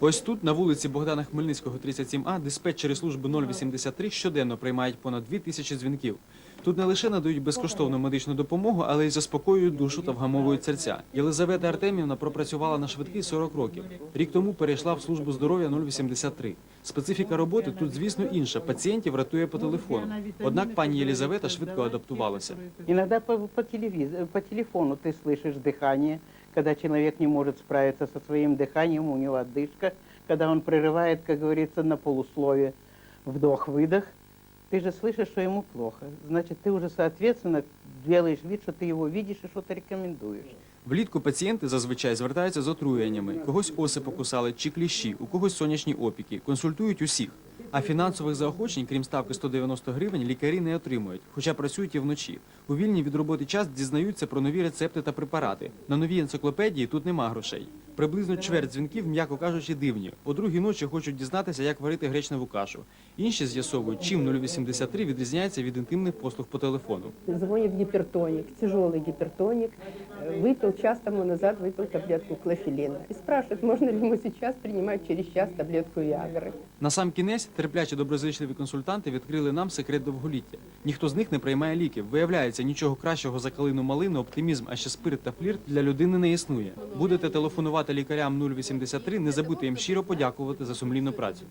Ось тут, на вулиці Богдана Хмельницького, 37А, диспетчери служби 083 щоденно приймають понад 2 тисячі дзвінків. Тут не лише надають безкоштовну медичну допомогу, але й заспокоюють душу та вгамовують серця. Єлизавета Артемівна пропрацювала на швидкий 40 років. Рік тому перейшла в службу здоров'я 083. Специфіка роботи тут, звісно, інша. Пацієнтів рятує по телефону. Однак пані Єлізавета швидко адаптувалася. Иногда по, по, телевиз- по телефону ты слышишь дыхание, Когда человек не может справиться со своим дыханием, у него отдышка, когда он прерывает, как говорится, на полусловие вдох-выдох, ты же слышишь, что ему плохо. Значит, ты уже, соответственно, делаешь вид, что ты его видишь и что-то рекомендуешь. Влітку пацієнти зазвичай звертаються з отруєннями. Когось оси покусали чи кліщі, у когось сонячні опіки. Консультують усіх. А фінансових заохочень, крім ставки 190 гривень, лікарі не отримують, хоча працюють і вночі. У вільний від роботи час дізнаються про нові рецепти та препарати. На новій енциклопедії тут нема грошей. Приблизно чверть дзвінків, м'яко кажучи, дивні. О другій ночі хочуть дізнатися, як варити гречневу кашу. Інші з'ясовують, чим 083 відрізняється від інтимних послуг по телефону. Звонит гипертоник, тяжелый гипертоник Э, Выпил час тому назад, выпил таблетку клофелина. И спрашивает, можно ли ему сейчас принимать через час таблетку Ягры. На сам кінець терплячі доброзичливі консультанти відкрили нам секрет довголіття. Ніхто з них не приймає ліків. Виявляється, нічого кращого за калину малину, оптимізм, а ще спирт та флірт для людини не існує. Будете телефонувати лікарям 083, не забудьте їм щиро подякувати за сумлінну працю.